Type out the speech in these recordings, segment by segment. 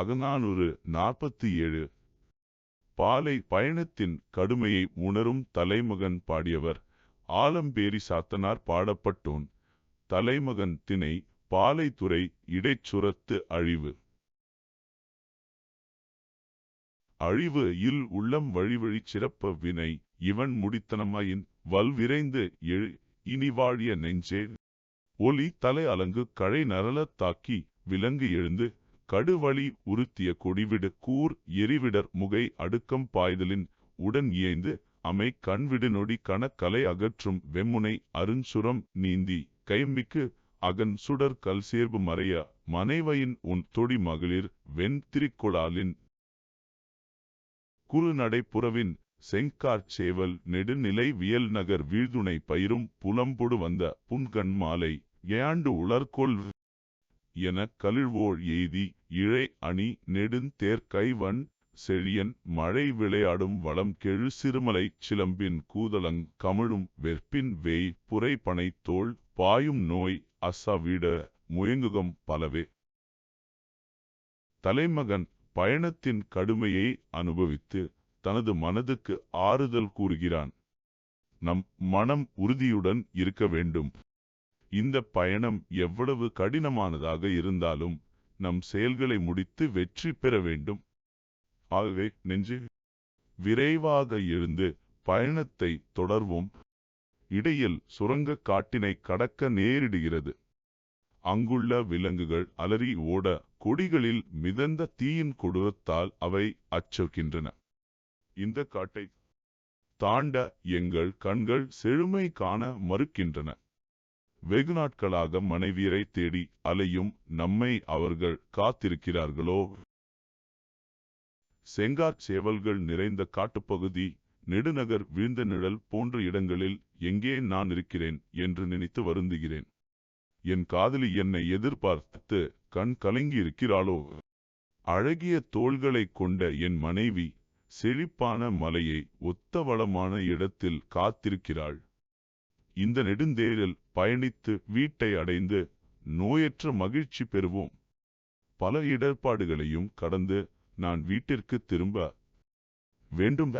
அகநானூறு நாற்பத்தி ஏழு. பாலை பயணத்தின் கடுமையை உணரும் தலைமகன் பாடியவர் ஆலம்பேரி சாத்தனார் பாடப்பட்டோன். தலைமகன் திணை பாலைத்துறை இடைச்சுரத்து அழிவு. அழிவு இல் உள்ளம் வழிவழிச் சிறப்ப வினை இவன் முடித்தனமாயின் வல்விரைந்து எழு இனி வாழிய நெஞ்சே. ஒலி தலை அலங்கு கழை நரலத் தாக்கி விலங்கு எழுந்து கடுவழி உறுத்திய கொடிவிடு கூர் எரிவிடர் முகை அடுக்கம் பாய்தலின் உடன் இயைந்து அமை கண்விடு நொடி கணக்கலை அகற்றும் வெம்முனை அருஞ்சுரம் நீந்தி கைம்பிக்கு அகன் சுடர் கல் சேர்பு மறைய மனைவையின் உன் தொடி மகளிர் வெண் திரிக்கொளாலின் குறுநடை நெடுநிலை வியல் நகர் வீழ்துணை பயிரும் புலம்பொடு வந்த புன்கண் மாலை ஏண்டு உலர்கொள் என கலிழ்வோள் எய்தி இழை அணி நெடுந்தேர் கைவன் செழியன் மழை விளையாடும் வளம் கெழு சிறுமலை சிலம்பின் கூதலங் கமிழும் வெற்பின் வேய் புரைப்பனை தோல் பாயும் நோய் அசவிட முயங்குகம் பலவே. தலைமகன் பயணத்தின் கடுமையை அனுபவித்து தனது மனதுக்கு ஆறுதல் கூறுகிறான். நம் மனம் உறுதியுடன் இருக்க வேண்டும். இந்த பயணம் எவ்வளவு கடினமானதாக இருந்தாலும் நம் செயல்களை முடித்து வெற்றி பெற வேண்டும். ஆகவே நெஞ்சு விரைவாக எழுந்து பயணத்தை தொடர்வோம். இடையில் சுரங்கக் காட்டினை கடக்க நேரிடுகிறது. அங்குள்ள விலங்குகள் அலறி ஓட கொடிகளில் மிதந்த தீயின் கொடூரத்தால் அவை அச்சொக்கின்றன. இந்த காட்டை தாண்ட எங்கள் கண்கள் செழுமை காண மறுக்கின்றன. வெகு நாட்களாக மனைவியரை தேடி அலையும் நம்மை அவர்கள் காத்திருக்கிறார்களோ? செங்காற் சேவல்கள் நிறைந்த காட்டுப்பகுதி நெடுநகர் வீழ்ந்த நிழல் போன்ற இடங்களில் எங்கே நான் இருக்கிறேன் என்று நினைத்து வருந்துகிறேன். என் காதலி என்னை எதிர்பார்த்து கண் கலங்கி இருக்கிறாளோ? அழகிய தோள்களைக் கொண்ட என் மனைவி செழிப்பான மலையை ஒத்த வளமான இடத்தில் காத்திருக்கிறாள். இந்த நெடுந்தேரில் பயணித்து வீட்டை அடைந்து நோயற்ற மகிழ்ச்சி பெறுவோம். பல இடர்பாடுகளையும் கடந்து நான் வீட்டிற்கு திரும்ப வேண்டும்.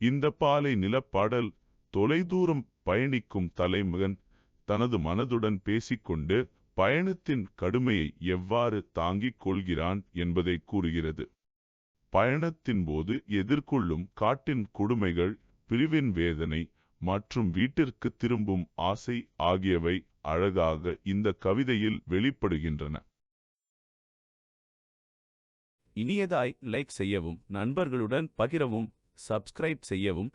இந்த பாலை நிலப்பாடல் தொலைதூரம் பயணிக்கும் தலைமகன் தனது மனதுடன் பேசிக்கொண்டு பயணத்தின் கடுமையை எவ்வாறு தாங்கிக் கொள்கிறான் என்பதை கூறுகிறது. பயணத்தின் போது எதிர்கொள்ளும் காட்டின் கொடுமைகள் பிரிவின் வேதனை மற்றும் வீட்டிற்கு திரும்பும் ஆசை ஆகியவை அழகாக இந்த கவிதையில் வெளிப்படுகின்றன. இனியதாய் லைக் செய்யவும் நண்பர்களுடன் பகிரவும் சப்ஸ்கிரைப் செய்யவும்